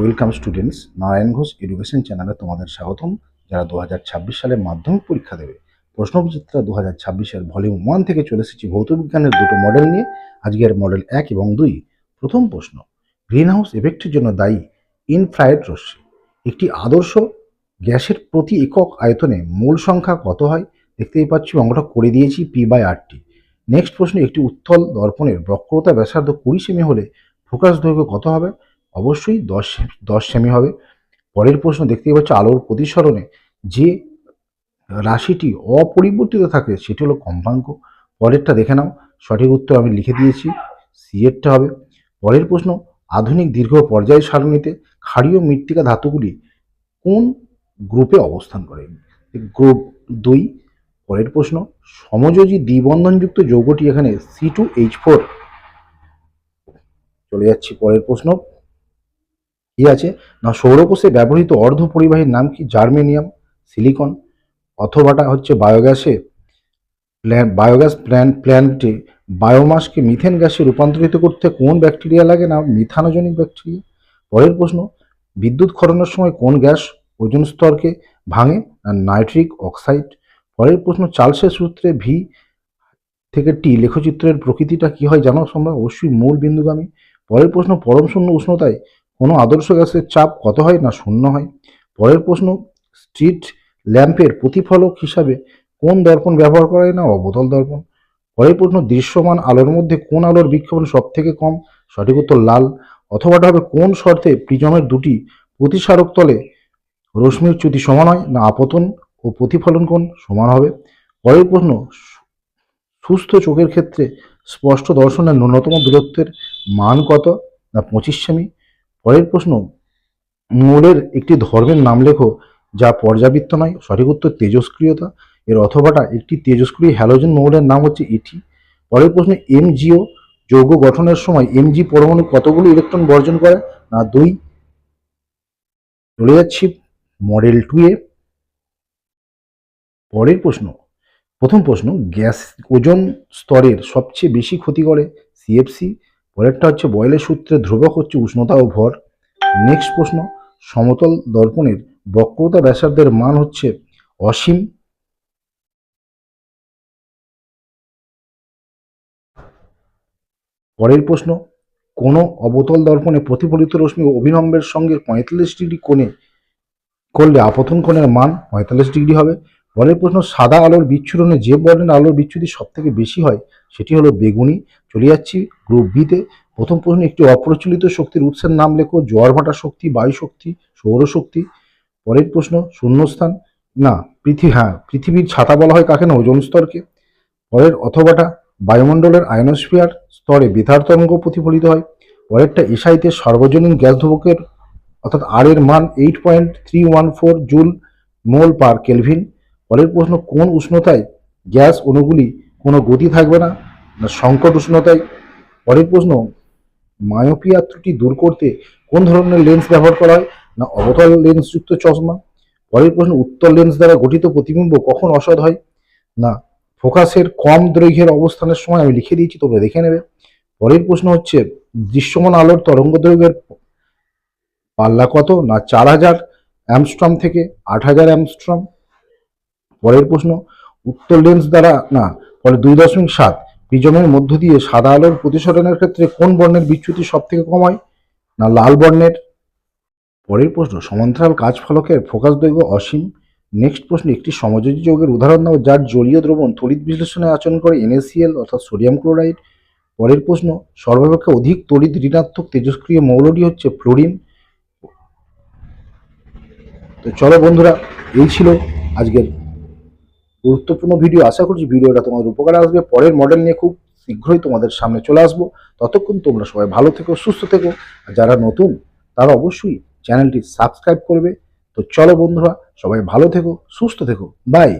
Welcome students Narayan Ghosh education চ্যানেলে তোমাদের স্বাগতম। যারা দু সালে মাধ্যমিক পরীক্ষা দেবে, প্রশ্নবিচিত্রা দু হাজার ছাব্বিশের ভলিউম ওয়ান থেকে চলে এসেছি ভৌতবিজ্ঞানের দুটো মডেল নিয়ে। আজকের মডেল এক এবং দুই, প্রথম প্রশ্ন গ্রিনহাউস এফেক্টের জন্য দায়ী ইনফ্রায়েড রশ্মি, একটি আদর্শ গ্যাসের প্রতি একক আয়তনে মূল সংখ্যা কত হয়? দেখতেই পাচ্ছি, অঙ্কটা করে দিয়েছি পি বাই আরটি নেক্সট প্রশ্ন, একটি উত্তল দর্পণের বক্রতা ব্যাসার্ধ কুড়ি সেমি হলে ফোকাস দৈর্ঘ্য কত হবে? অবশ্যই দশ দশ সেমি হবে। পরের প্রশ্ন দেখতেই পাচ্ছ আলোর প্রতিসরণে যে রাশিটি অপরিবর্তিত থাকে সেটি হলো কম্পাঙ্ক। পরেরটা দেখে নাও, সঠিক উত্তর আমি লিখে দিয়েছি সি হবে। পরের প্রশ্ন, আধুনিক দীর্ঘ পর্যায় সারণীতে ক্ষারীয় মৃত্তিকা ধাতুগুলি কোন গ্রুপে অবস্থান করে? গ্রুপ দুই। পরের প্রশ্ন, সমযোজী দ্বিবন্ধনযুক্ত যৌগটি এখানে সি টু এইচ ফোর চলে যাচ্ছি পরের প্রশ্ন। কি আছে? না, সৌরকোষে ব্যবহৃত অর্ধ পরিবাহীর নাম কি জার্মেনিয়াম, সিলিকন, অথবাটা হচ্ছে বায়োগ্যাসে বায়োগ্যাস প্ল্যান্ট প্ল্যান্টে বায়োমাসকে মিথেন গ্যাসে রূপান্তরিত করতে কোন ব্যাকটেরিয়া লাগে না, মিথানোজনিক ব্যাকটেরিয়া? পরের প্রশ্ন, বিদ্যুৎ খরণের সময় কোন গ্যাস ওজন স্তরকে ভাঙে না নাইট্রিক অক্সাইড? পরের প্রশ্ন, চার্লসের সূত্রে ভি থেকে টি লেখচিত্রের প্রকৃতিটা কি হয় জানো তোমরা? অবশ্যই মূল বিন্দুগামী। পরের প্রশ্ন, পরম শূন্য উষ্ণতায় কোনো আদর্শ গ্যাসের চাপ কত হয় না শূন্য হয়? পরের প্রশ্ন, স্ট্রিট ল্যাম্পের প্রতিফলক হিসাবে কোন দর্পণ ব্যবহার করা হয় না, অবতল দর্পণ? পরের প্রশ্ন, দৃশ্যমান আলোর মধ্যে কোন আলোর বিক্ষেপণ সব থেকে কম? সঠিক উত্তর, লাল। অথবাটা হবে কোন শর্তে প্রিজমের দুটি প্রতিসারক তলে রশ্মির চ্যুতি সমান হয় না আপতন? ও প্রতিফলন কোণ সমান হবে। পরের প্রশ্ন, সুস্থ চোখের ক্ষেত্রে স্পষ্ট দর্শনের ন্যূনতম দূরত্বের মান কত? না পঁচিশ সেমি? পরের প্রশ্ন মৌলের একটি ধর্মের নাম লেখো যা পর্যাবৃত্ত নয়, সঠিক উত্তর তেজস্ক্রিয়তা। এর অথবাটা একটি তেজস্ক্রিয় হ্যালোজেন মৌলের নাম হচ্ছে এটি। পরের প্রশ্ন, এমজিও যৌগ গঠনের সময় এমজি পরমাণু কতগুলো ইলেকট্রন বর্জন করে? না, দুই। চলে যাচ্ছি মডেল টু এ। পরের প্রশ্ন, প্রথম প্রশ্ন, গ্যাস ওজন স্তরের সবচেয়ে বেশি ক্ষতি করে? সিএফসি পরেরটা হচ্ছে বয়লের সূত্রে ধ্রুবক হচ্ছে উষ্ণতা ও ভর। নেক্সট প্রশ্ন, সমতল দর্পণের বক্রতা ব্যাসার্ধের মান হচ্ছে অসীম। পরের প্রশ্ন, কোন অবতল দর্পণে প্রতিফলিত রশ্মি অভিলম্বের সঙ্গে পঁয়তাল্লিশ ডিগ্রি কোণে করলে আপতন কোণের মান পঁয়তাল্লিশ ডিগ্রি হবে? পরের প্রশ্ন, সাদা আলোর বিচ্ছুরণে যে বর্ণের আলোর বিচ্যুতি সব থেকে বেশি হয় সেটি হলো বেগুনি। চলে যাচ্ছি গ্রুপ বিতে প্রথম প্রশ্ন, একটি অপ্রচলিত শক্তির উৎসের নাম লেখো। জোয়ার ভাটা শক্তি, বায়ু শক্তি সৌরশক্তি পরের প্রশ্ন, শূন্যস্থান। না পৃথিবী হ্যাঁ পৃথিবীর ছাতা বলা হয় কাকে না, ওজন স্তরকে। পরের, অথবাটা, বায়ুমণ্ডলের আয়নোস্ফিয়ার স্তরে বেতার তরঙ্গ প্রতিফলিত হয়। পরেরটা, এসআইতে সর্বজনীন গ্যাস ধ্রুবকের, অর্থাৎ আর এর মান eight point three one four joule mole per kelvin. পরের প্রশ্ন, কোন উষ্ণতায় গ্যাস অণুগুলি গতি থাকবে না না সংকট উষ্ণতায়? পরের প্রশ্ন, মায়োপিয়া ত্রুটি দূর করতে কোন ধরনের লেন্স ব্যবহার করা হয়? না অবতল লেন্সযুক্ত চশমা? পরের প্রশ্ন, উত্তল লেন্স দ্বারা গঠিত প্রতিবিম্ব কখন অসৎ হয়? না, ফোকাসের কম দৈর্ঘ্যের অবস্থানের সময় আমি লিখে দিয়েছি, তোমরা দেখে নেবে। পরের প্রশ্ন হচ্ছে, দৃশ্যমান আলোর তরঙ্গ দৈর্ঘ্যের পাল্লা কত? না চার হাজার অ্যামস্ট্রম থেকে আট হাজার অ্যামস্ট্রম পরের প্রশ্ন উত্তর লেন্স দ্বারা, না পরে দুই দশমিক সাত প্রিজমের মধ্য দিয়ে সাদা আলোর প্রতিসরণের ক্ষেত্রে কোন বর্ণের বিচ্যুতি সব থেকে কম হয়? না লাল বর্ণের? পরের প্রশ্ন, সমান্তরাল কাজ ফলকের ফোকাস দৈর্ঘ্য অসীম। নেক্সট প্রশ্ন, একটি সমযোজী যৌগের উদাহরণ দাও যার জলীয় দ্রবণ তড়িৎ বিশ্লেষণে আচরণ করে এনএসিএল অর্থাৎ সোডিয়াম ক্লোরাইড। পরের প্রশ্ন, সর্বাপেক্ষা অধিক তড়িৎ ঋণাত্মক তেজস্ক্রিয় মৌলটি হচ্ছে ফ্লোরিন। তো চলো বন্ধুরা, এই ছিল আজকের গুরুত্বপূর্ণ ভিডিও আশা করছি ভিডিওটা তোমাদের উপকারে আসবে। পরের মডেল নিয়ে খুব শীঘ্রই তোমাদের সামনে চলে আসব। ততক্ষণ তোমরা সবাই ভালো থেকো, সুস্থ থেকো। আর যারা নতুন, তারা অবশ্যই চ্যানেলটি সাবস্ক্রাইব করবে। তো চলো বন্ধুরা, সবাই ভালো থেকো, সুস্থ থেকো। বাই